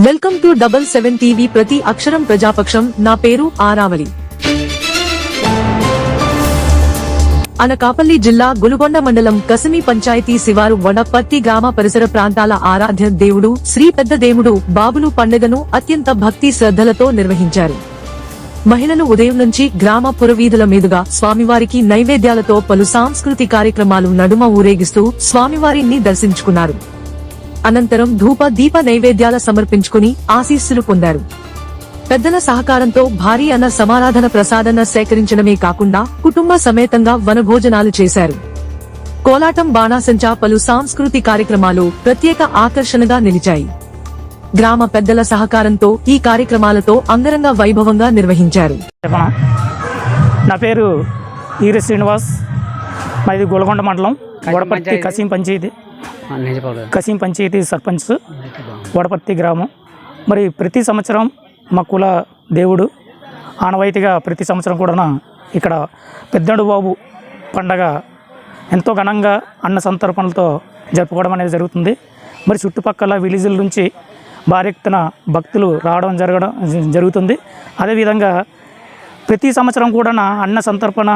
Welcome to double seven TV ప్రతి అక్షరం ప్రజాపక్షం. నా పేరు ఆరావళి. అనకాపల్లి జిల్లా గులుగొండ మండలం కసిమి పంచాయతీ శివారు వడపర్తి గ్రామ పరిసర ప్రాంతాల ఆరాధ్య దేవుడు శ్రీ పెద్ద దేవుడు బాబులు పండుగను అత్యంత భక్తి శ్రద్ధలతో నిర్వహించారు. మహిళలు ఉదయం నుంచి గ్రామ పురవీధుల మీదుగా స్వామివారికి నైవేద్యాలతో పలు సాంస్కృతిక కార్యక్రమాలు నడుమ ఊరేగిస్తూ స్వామివారిని దర్శించుకున్నారు. అనంతరం ధూప దీప నైవేద్యాల సమర్పించుకుని ఆశీస్సులు పొందారు. పెద్దల సహకారంతో భారీ అన్న సమారాధన ప్రసాదన సేకరించడమే కాకుండా కుటుంబ సమేతంగా వనభోజనాలు చేశారు. కోలాటం బాణాసంచా పలు సాంస్కృతిక కార్యక్రమాలు ప్రత్యేక ఆకర్షణగా నిలిచాయి. గ్రామ పెద్దల సహకారంతో ఈ కార్యక్రమాలతో అంగరంగ వైభవంగా నిర్వహించారు. నా పేరు ఈరి శ్రీనివాస్. మాది గోలకొండ మండలం. వడపర్తి కసీం పంచాయతీ. కసీం పంచాయతీ సర్పంచ్ వడపర్తి గ్రామం. మరి ప్రతి సంవత్సరం మా కుల దేవుడు ఆనవాయితీగా ప్రతి సంవత్సరం కూడా ఇక్కడ పెద్దడు బాబు పండగ ఎంతో ఘనంగా అన్న సంతర్పణలతో జరుపుకోవడం అనేది జరుగుతుంది. మరి చుట్టుపక్కల విలేజ్ల నుంచి భారీ ఎత్తున భక్తులు రావడం జరగడం జరుగుతుంది. అదేవిధంగా ప్రతి సంవత్సరం కూడా అన్న సంతర్పణ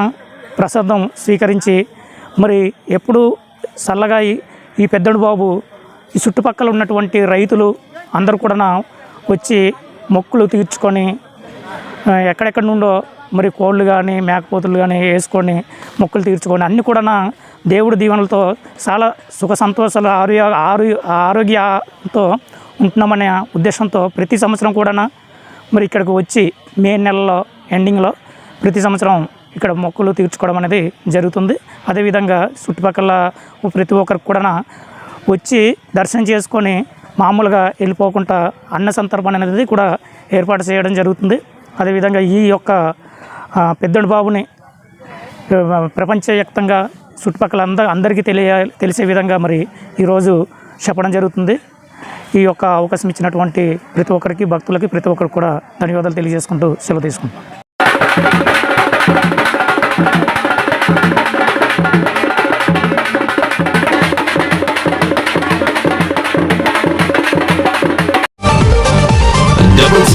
ప్రసాదం స్వీకరించి మరి ఎప్పుడు చల్లగా ఈ- పెద్దడు బాబు ఈ చుట్టుపక్కల ఉన్నటువంటి రైతులు అందరూ కూడా వచ్చి మొక్కులు తీర్చుకొని ఎక్కడెక్కడి నుండో మరి కోళ్ళు కానీ మేకపోతులు కానీ వేసుకొని మొక్కులు తీర్చుకొని అన్నీ కూడా దేవుడి దీవెనలతో చాలా సుఖ సంతోషాలు ఆరోగ్య ఆరోగ్య ఆరోగ్యంతో ఉంటున్నామనే ఉద్దేశంతో ప్రతి సంవత్సరం కూడా మరి ఇక్కడికి వచ్చి మే నెలలో ఎండింగ్లో ప్రతి సంవత్సరం ఇక్కడ మొక్కులు తీర్చుకోవడం అనేది జరుగుతుంది. అదేవిధంగా చుట్టుపక్కల ప్రతి ఒక్కరికి కూడా వచ్చి దర్శనం చేసుకొని మామూలుగా వెళ్ళిపోకుండా అన్న సందర్భం అనేది కూడా ఏర్పాటు చేయడం జరుగుతుంది. అదేవిధంగా ఈ యొక్క పెద్దడు బాబుని ప్రపంచవ్యాప్తంగా చుట్టుపక్కల అంద అందరికీ తెలియ తెలిసే విధంగా మరి ఈరోజు చెప్పడం జరుగుతుంది. ఈ యొక్క అవకాశం ఇచ్చినటువంటి ప్రతి ఒక్కరికి భక్తులకి ప్రతి ఒక్కరికి కూడా ధన్యవాదాలు తెలియజేసుకుంటూ సెలవు తీసుకుంటాం